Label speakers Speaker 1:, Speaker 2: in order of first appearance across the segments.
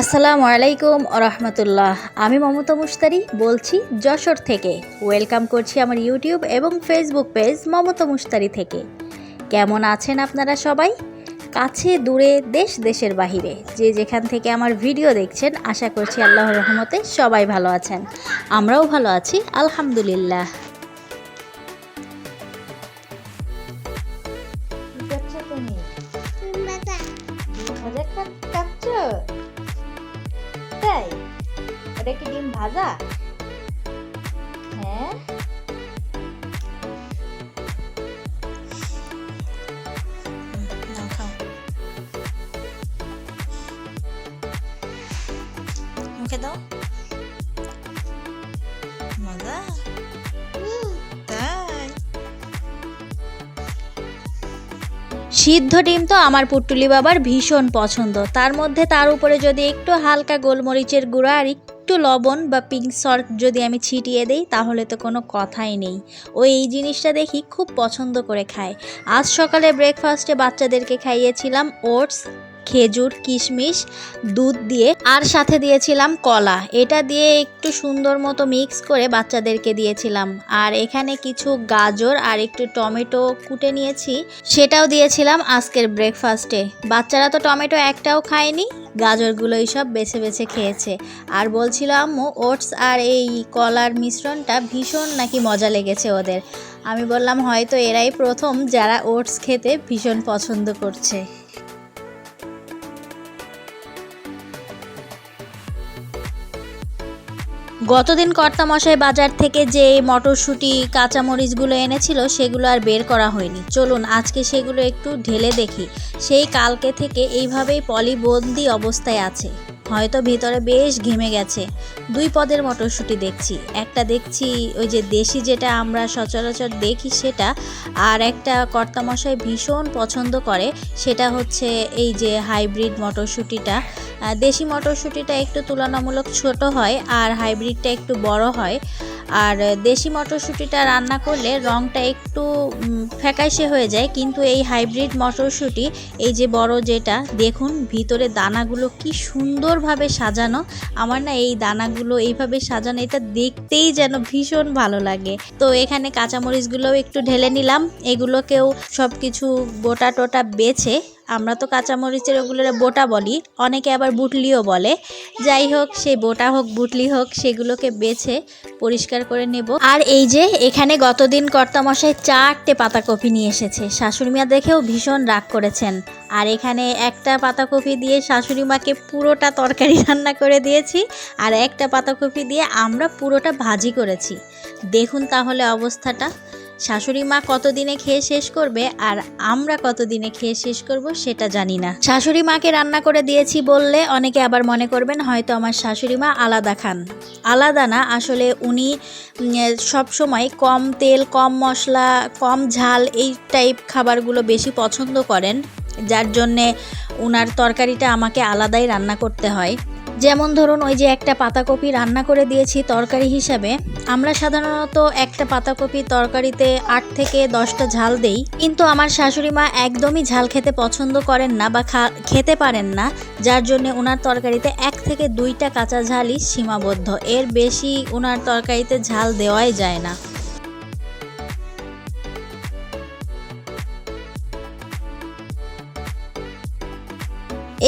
Speaker 1: আসসালামু আলাইকুম রহমতুল্লাহ। আমি মমতা মুস্তারি বলছি যশোর থেকে। ওয়েলকাম করছি আমার ইউটিউব এবং ফেসবুক পেজ মমতা মুস্তারি থেকে। কেমন আছেন আপনারা সবাই? কাছে, দূরে, দেশ, দেশের বাহিরে। যে যেখান থেকে আমার ভিডিও দেখছেন, আশা করছি আল্লাহর রহমতে সবাই ভালো আছেন। আমরাও ভালো আছি, আলহামদুলিল্লাহ। ভাজা? হ্যাঁ। মুখে দাও। মজা। সিদ্ধ ডিম তো আমার পুটুলি বাবার ভীষণ পছন্দ। তার মধ্যে তার উপরে যদি একটু হালকা গোলমরিচের গুঁড়া আর একটু লবণ বা পিঙ্ক সল্ট যদি আমি ছিটিয়ে দেই, তাহলে তো কোনো কথাই নেই। ও এই জিনিসটা দেখি খুব পছন্দ করে খায়। আজ সকালে ব্রেকফাস্টে বাচ্চাদেরকে খাইয়েছিলাম ওটস, খেজুর, কিশমিশ, দুধ দিয়ে, আর সাথে দিয়েছিলাম কলা। এটা দিয়ে একটু সুন্দর মতো মিক্স করে বাচ্চাদেরকে দিয়েছিলাম। আর এখানে কিছু গাজর আর একটু টমেটো কুটে নিয়েছি, সেটাও দিয়েছিলাম আজকের ব্রেকফাস্টে বাচ্চারা তো টমেটো একটাও খায়নি। গাজরগুলোই এইসব বেছে বেছে খেয়েছে। আর বলছিল, আম্মু, ওটস আর এই কলার মিশ্রণটা ভীষণ নাকি মজা লেগেছে ওদের। আমি বললাম, হয়তো এরাই প্রথম যারা ওটস খেতে ভীষণ পছন্দ করছে। গতদিন কর্তামশাই বাজার থেকে যে মটরশুঁটি, কাঁচামরিচগুলো এনেছিল, সেগুলো আর বের করা হয়নি। চলুন, আজকে সেগুলো একটু ঢেলে দেখি। সেই কালকে থেকে এইভাবেই পলিবন্দি অবস্থায় আছে। হয়তো ভিতরে বেশ ঘেমে গেছে। দুই পদের মটরশুঁটি দেখছি। একটা দেখছি ওই যে দেশি যেটা আমরা সচরাচর দেখি সেটা, আর একটা কর্তামশাই ভীষণ পছন্দ করে, সেটা হচ্ছে এই যে হাইব্রিড মটরশুঁটিটা। দেশি মটরশুঁটিটা একটু তুলনামূলক ছোট হয়, আর হাইব্রিডটা একটু বড় হয়। আর দেশি মটরশুঁটিটা রান্না করলে রঙটা একটু ফ্যাকাশে হয়ে যায়, কিন্তু এই হাইব্রিড মটরশুঁটি, এই যে বড় যেটা, দেখুন ভিতরে দানাগুলো কি সুন্দরভাবে সাজানো। আমার না এই দানাগুলো এইভাবে সাজানো, এটা দেখতেই যেন ভীষণ ভালো লাগে। তো এখানে কাঁচামরিচগুলোও একটু ঢেলে নিলাম, এগুলোকেও সব কিছু গোটা টোটা বেছে আমরা তো কাঁচামরিচের ওগুলোর বোটা বলি, অনেকে আবার বুটলিও বলে। যাই হোক সেই বোটা হোক, বুটলি হোক, সেগুলোকে বেছে পরিষ্কার করে নেব। আর এই যে, এখানে গতদিন কর্তামশাই চারটে পাতাকপি নিয়ে এসেছে। শাশুড়ি মা দেখেও ভীষণ রাগ করেছেন। আর এখানে একটা পাতাকপি দিয়ে শাশুড়ি মাকে পুরোটা তরকারি রান্না করে দিয়েছি, আর একটা পাতাকপি দিয়ে আমরা পুরোটা ভাজি করেছি। দেখুন তাহলে অবস্থাটা। শাশুড়ি মা কতদিনে খেয়ে শেষ করবে আর আমরা কতদিনে খেয়ে শেষ করব সেটা জানি না। শাশুড়ি মাকে রান্না করে দিয়েছি বললে অনেকে আবার মনে করবেন হয়তো আমার শাশুড়ি মা আলাদা খান। আলাদা না, আসলে উনি সব সময় কম তেল, কম মশলা, কম ঝাল এই টাইপ খাবারগুলো বেশি পছন্দ করেন, যার জন্যে উনার তরকারিটা আমাকে আলাদাই রান্না করতে হয়। যেমন ধরুন ওই যে একটা পাতাকপি রান্না করে দিয়েছি তরকারি হিসাবে, আমরা সাধারণত একটা পাতাকপি তরকারিতে আট থেকে দশটা ঝাল দেই। কিন্তু আমার শাশুড়ি মা একদমই ঝাল খেতে পছন্দ করেন না বা খেতে পারেন না, যার জন্য ওনার তরকারিতে এক থেকে দুইটা কাঁচা ঝালই সীমাবদ্ধ। এর বেশি ওনার তরকারিতে ঝাল দেওয়াই যায় না।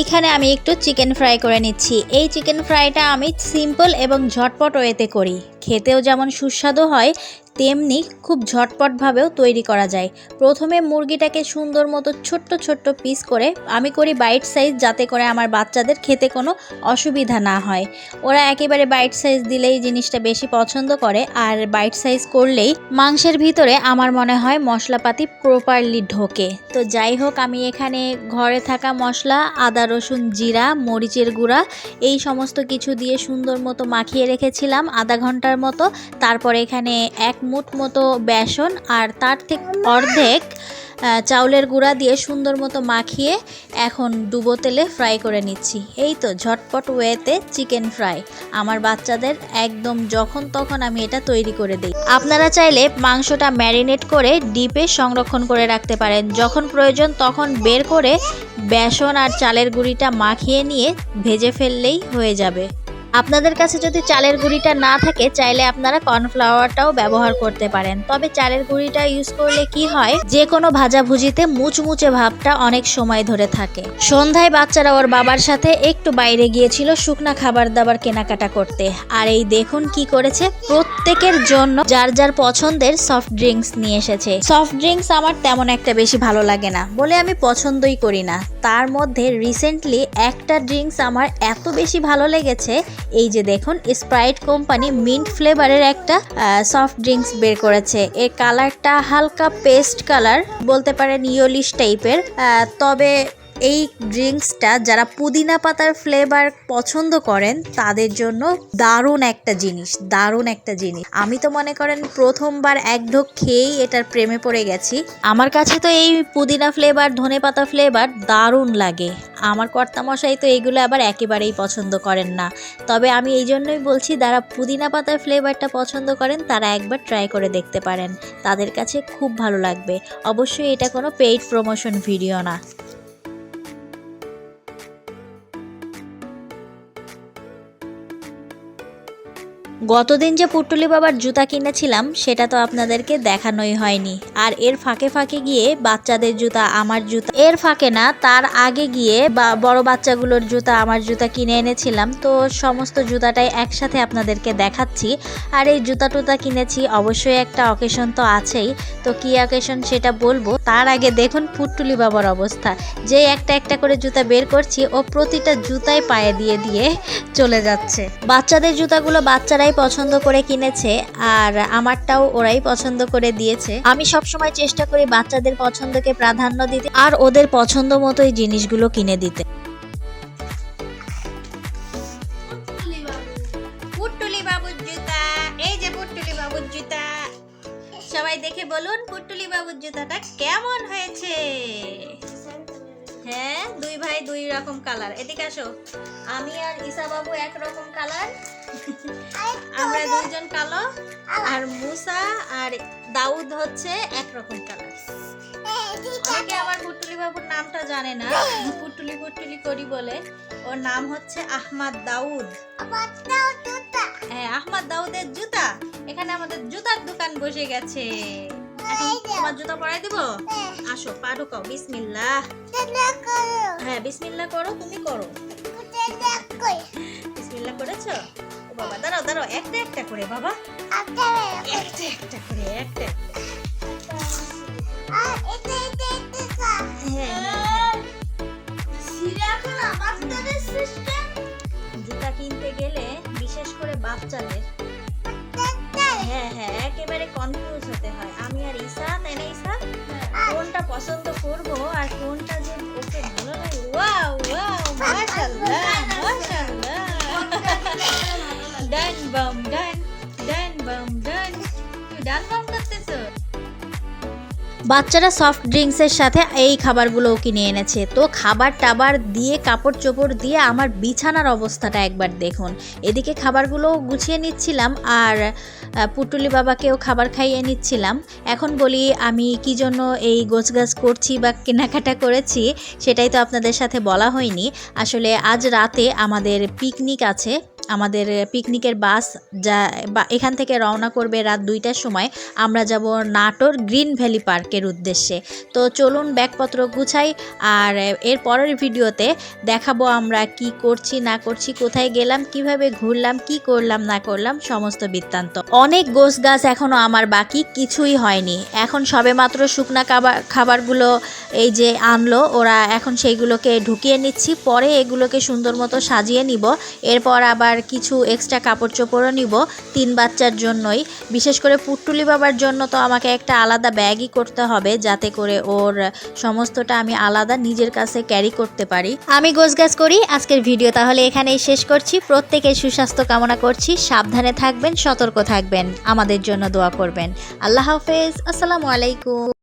Speaker 1: এইখানে আমি একটু চিকেন ফ্রাই করে নিচ্ছি। এই চিকেন ফ্রাইটা আমি সিম্পল এবং ঝটপট ওয়েতে করি। খেতেও যেমন সুস্বাদু হয়, তেমনি খুব ঝটপটভাবেও তৈরি করা যায়। প্রথমে মুরগিটাকে সুন্দর মতো ছোট্ট ছোট্ট পিস করে আমি করি বাইট সাইজ যাতে করে আমার বাচ্চাদের খেতে কোনো অসুবিধা না হয়। ওরা একেবারে বাইট সাইজ দিলেই জিনিসটা বেশি পছন্দ করে আর বাইট সাইজ করলেই মাংসের ভিতরে আমার মনে হয় মশলাপাতি প্রপারলি ঢোকে। তো যাই হোক, আমি এখানে ঘরে থাকা মশলা, আদা, রসুন, জিরা, মরিচের গুঁড়া, এই সমস্ত কিছু দিয়ে সুন্দর মতো মাখিয়ে রেখেছিলাম। আধা ঘণ্টার মতো। তারপর এখানে এক মুঠ মতো বেসন আর তার থেকে অর্ধেক চাউলের গুঁড়া দিয়ে সুন্দর মতো মাখিয়ে এখন ডুবো তেলে ফ্রাই করে নিচ্ছি। এই তো ঝটপট ওয়েতে চিকেন ফ্রাই। আমার বাচ্চাদের একদম যখন তখন আমি এটা তৈরি করে দিই। আপনারা চাইলে মাংসটা ম্যারিনেট করে ডিপে সংরক্ষণ করে রাখতে পারেন। যখন প্রয়োজন তখন বের করে বেসন আর চালের গুঁড়িটা মাখিয়ে নিয়ে ভেজে ফেললেই হয়ে যাবে। আপনাদের কাছে যদি চালের গুঁড়িটা না থাকে, চাইলে আপনারা কর্নফ্লাওয়ারটাও ব্যবহার করতে পারেন। তবে চালের গুঁড়িটা ইউজ করলে কি হয় যে কোনো ভাজাভুজিতে মুচমুচে ভাবটা অনেক সময় ধরে থাকে। সন্ধ্যায় বাচ্চারা ওর বাবার সাথে একটু বাইরে গিয়েছিল শুকনা খাবার দাবার কেনাকাটা করতে। আর এই দেখুন কি করেছে, প্রত্যেকের জন্য যার যার পছন্দের সফট ড্রিঙ্কস নিয়ে এসেছে। সফট ড্রিঙ্কস আমার তেমন একটা বেশি ভালো লাগে না, বলে আমি পছন্দই করি না। তার মধ্যে রিসেন্টলি একটা ড্রিঙ্কস আমার এত বেশি ভালো লেগেছে এই যে দেখুন স্প্রাইট কোম্পানি মিন্ট ফ্লেভারের একটা সফট ড্রিঙ্কস বের করেছে। এর কালারটা হালকা পেস্ট কালার বলতে পারেন ইয়লিশ টাইপের তবে এই ড্রিঙ্কসটা যারা পুদিনা পাতার ফ্লেভার পছন্দ করেন, তাদের জন্য দারুণ একটা জিনিস, দারুণ একটা জিনিস। আমি তো মনে করেন প্রথমবার এক ঢোক খেয়েই এটার প্রেমে পড়ে গেছি। আমার কাছে তো এই পুদিনা ফ্লেভার ধনে পাতা ফ্লেভার দারুণ লাগে। আমার কর্তামশাই তো এগুলো আবার একেবারেই পছন্দ করেন না। তবে আমি এই জন্যই বলছি, যারা পুদিনা পাতার ফ্লেভারটা পছন্দ করেন, তারা একবার ট্রাই করে দেখতে পারেন। তাদের কাছে খুব ভালো লাগবে। অবশ্যই এটা কোনো পেইড প্রমোশন ভিডিও না। গতদিন যে পুটুলি বাবার জুতা কিনেছিলাম, সেটা তো আপনাদেরকে দেখানোই হয়নি। আর এর ফাঁকে ফাঁকে গিয়ে বাচ্চাদের জুতা, আমার জুতা। এর ফাঁকে না, তার আগে গিয়ে বড় বাচ্চাগুলোর জুতা, আমার জুতা কিনে এনেছিলাম। তো সমস্ত জুতাটাই একসাথে আপনাদেরকে দেখাচ্ছি। আর এই জুতা টুতা কিনেছি, অবশ্যই একটা অকেশন তো আছেই। তো কি অকেশন সেটা বলব? তার আগে দেখুন পুটুলি বাবার অবস্থা। যে একটা একটা করে জুতা বের করছি, ও প্রতিটা জুতাই পায়ে দিয়ে দিয়ে চলে যাচ্ছে। বাচ্চাদের জুতাগুলো বাচ্চারাই পছন্দ করে কিনেছে আর আমারটাও ওরাই পছন্দ করে দিয়েছে। আমি সবসময় চেষ্টা করি বাচ্চাদের পছন্দকে প্রাধান্য দিতে আর ওদের পছন্দ মতোই জিনিসগুলো কিনে দিতে। এদিকে আসো। আমি আর ঈশা বাবু এক রকম কালার আমরা দুইজন কালো আর মুসা আর দাউদ হচ্ছে এক রকম কালার অনেকে আমার পুটুলি বাবুর নামটা জানে না। পুটুলি পুটুলি করি বলে। ওর নাম হচ্ছে আহমাদ দাউদ। হ্যাঁ আহমাদ দাউদের জুতা। এখানে আমাদের জুতার দোকান বসে গেছে। এখন তোমার জুতা পরাই দিব? আসো পা ঢুকাও বিসমিল্লাহ। হ্যাঁ বিসমিল্লাহ করো তুমি করো। বিসমিল্লাহ করেছ? ও বাবা দাঁড়াও দাঁড়াও একটা একটা করে বাবা। একটা একটা করে একটা। হ্যাঁ, হ্যাঁ, হ্যাঁ। জুতা কিনতে গেলে বিশেষ করে বাচ্চাদের। হ্যাঁ হ্যাঁ একেবারে কনফিউজ হয় ঈশা কোনটা পছন্দ করব আর কোনটা যে বাচ্চারা সফট ড্রিঙ্কসের সাথে এই খাবারগুলোও কিনে এনেছে। তো খাবার টাবার দিয়ে, কাপড় চোপড় দিয়ে আমার বিছানার অবস্থাটা একবার দেখুন। এদিকে খাবারগুলো গুছিয়ে নিচ্ছিলাম আর পুটুলি বাবাকেও খাবার খাইয়ে নিচ্ছিলাম। এখন বলি, আমি কি জন্য এই গোছগাছ করছি বা কেনাকাটা করেছি, সেটাই তো আপনাদের সাথে বলা হয়নি। আসলে আজ রাতে আমাদের পিকনিক আছে আমাদের পিকনিকের বাস যা বা এখান থেকে রওনা করবে রাত দুইটার সময়। আমরা যাব নাটোর গ্রিন ভ্যালি পার্কের উদ্দেশ্যে। তো চলুন ব্যাগপত্র গুছাই, আর এর পরের ভিডিওতে দেখাবো আমরা কি করছি, না করছি, কোথায় গেলাম, কীভাবে ঘুরলাম, কি করলাম, না করলাম, সমস্ত বৃত্তান্ত। অনেক গোছ গাছ এখনও আমার বাকি, কিছুই হয়নি। এখন সবে মাত্র শুকনা খাবার খাবারগুলো এই যে আনলো, ওরা এখন সেইগুলোকে ঢুকিয়ে নিচ্ছি, পরে এগুলোকে সুন্দর মতো সাজিয়ে নিব। এরপর আবার কিছু এক্সট্রা কাপড় চোপড়ও নিব তিন বাচ্চার জন্যই। বিশেষ করে পুট্টুলি বাবার জন্য তো আমাকে একটা আলাদা ব্যাগই করতে হবে যাতে করে ওর সমস্তটা আমি আলাদা নিজের কাছে ক্যারি করতে পারি। আমি গোছগাছ করি, আজকের ভিডিও তাহলে এখানেই শেষ করছি। প্রত্যেকের সুস্বাস্থ্য কামনা করছি। সাবধানে থাকবেন, সতর্ক থাকবেন। আমাদের জন্য দোয়া করবেন। আল্লাহ হাফেজ, আসসালামু আলাইকুম।